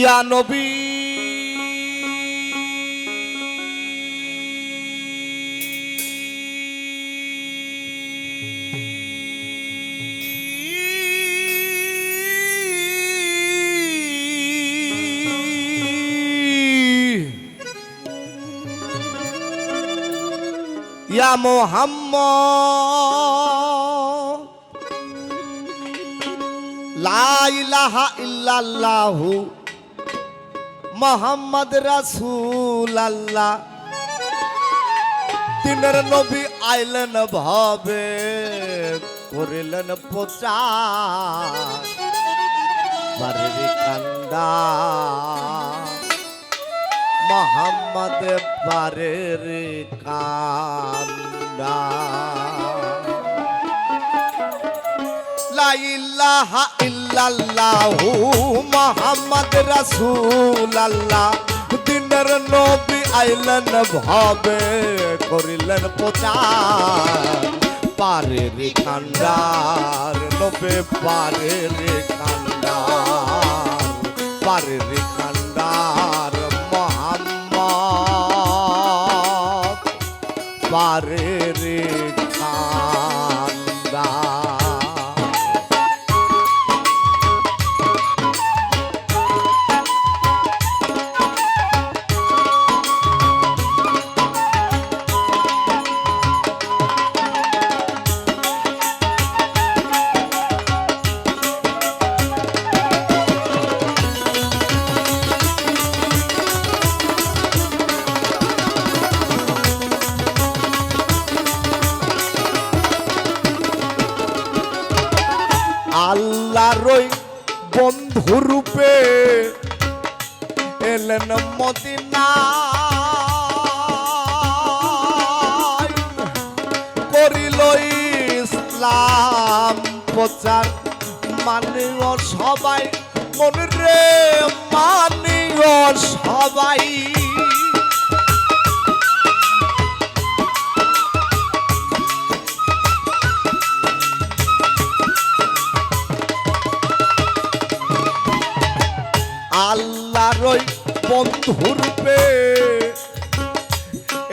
ইয়া নবী। ইয়া মোহাম্মদ। লা ইল্লাল্লাহু মোহাম্মদ রাসূল আল্লাহ দিনের নবী আইলেন ভাবে করিলেন প্রচার। কান্দা। মোহাম্মদ বারের কান্দা। লা ইলাহা ইল্লাল্লাহু মুহাম্মদ রাসূলুল্লাহ। দিনের নবী আইলেন, ভাবে করিলেন প্রচার। পারে রে কান্ডার, নবে পারে রে কান্ডার। পারে রে কান্ডার মোহাম্মদ। পারে রে বন্ধু রূপে এলেন মদিনা করিল ইসলাম প্রচার। মানিও সবাই মন রে মানিও সবাই।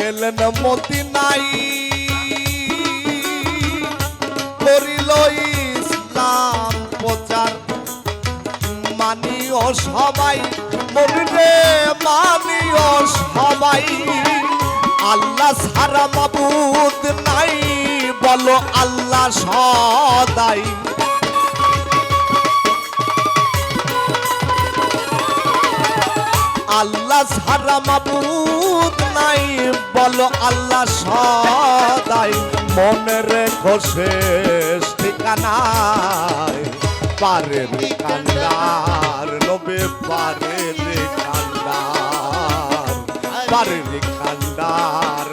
এলেন মতি নাই। করিল ইসলাম প্রচার। মানিও সবাই, মনরে মানিও সবাই। আল্লাহ সারা মাবুদ নাই, বলো আল্লাহ সদাই। আল্লাহ সারা মাবুদ নাই বলো আল্লাহ সদাই মনের ঘোষে ঠিকানায় পারের কান্দার নবে পারে কান্দার পারের কান্দার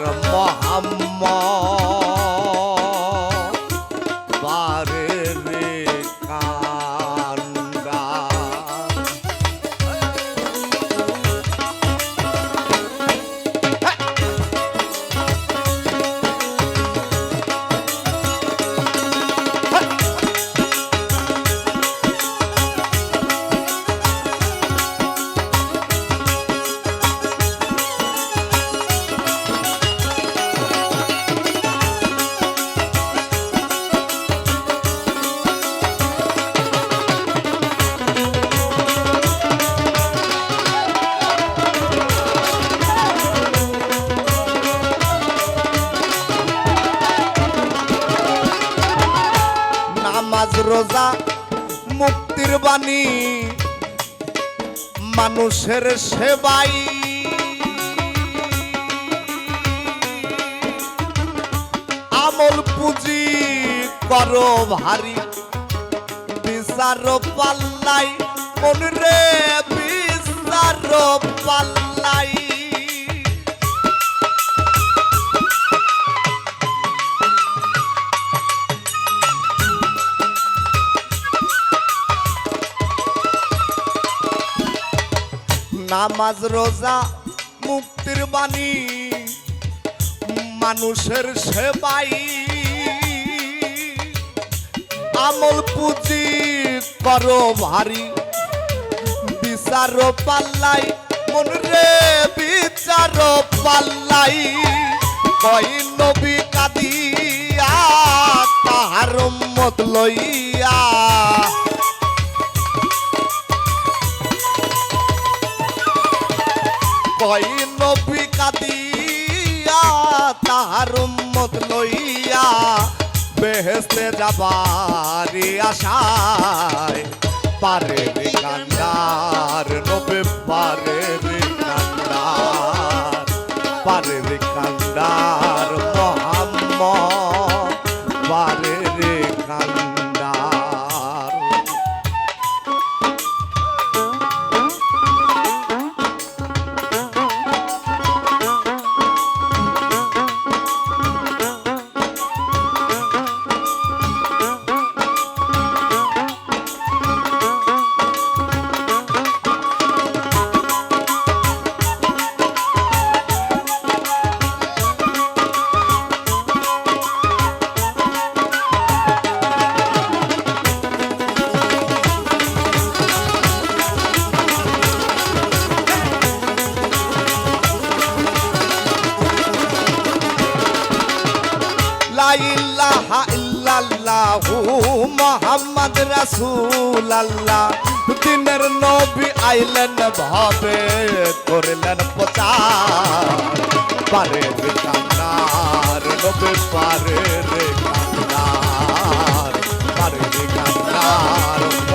নামাজ রোজা মুক্তির বাণী। মানুষের সেবাই। আমল পুঁজি করো ভারী। বিচার পাল্লাই, মন রে বিচার পাল্লাই। নামাজ রোজা মুক্তির বাণী, মানুষের সেবাই। আমল পুঁজি করো ভারী, বিচার পাল্লাই, মন রে বিচার পাল্লাই। কই নবী কাদিয়া তাহার মত লইয়া কই নবী কাদিয়া তাহার মত লইয়া বেহেস্তে যাবারি আশায়। পারে কান্দার নবে পারে ইল্লাল্লাহু রাসুল আল্লাহ দিনের নবী আইলেন, ভাবে করলেন প্রচার। পারে রে কান্নার, নবী পারে রে কান্নার। পারে রে কান্নার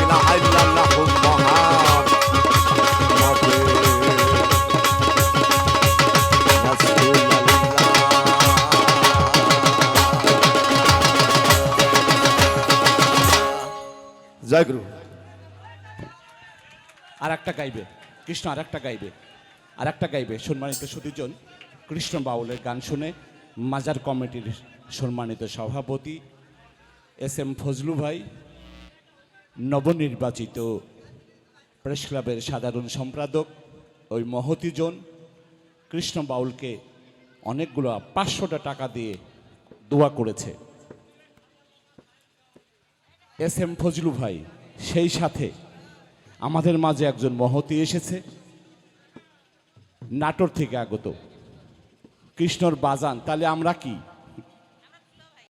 ইলাহা ইল্লাল্লাহ। মুহাম্মদ জয় গুরু। আর একটা গাইবে। কৃষ্ণ আর একটা গাইবে। আর একটা গাইবে সম্মানিত সুদীজন কৃষ্ণ বাউলের গান শুনে মাজার কমিটির সম্মানিত সভাপতি এস এম ফজলু ভাই, নবনির্বাচিত প্রেস ক্লাবের সাধারণ সম্পাদক, ওই মহতিজন, কৃষ্ণ বাউলকে অনেকগুলো পাঁচশোটা টাকা দিয়ে দোয়া করেছে। এস এম ফজলু ভাই, সেই সাথে আমাদের মাঝে একজন মহতি এসেছে, নাটোর থেকে আগত। কৃষ্ণর বাজান তাহলে আমরা কি?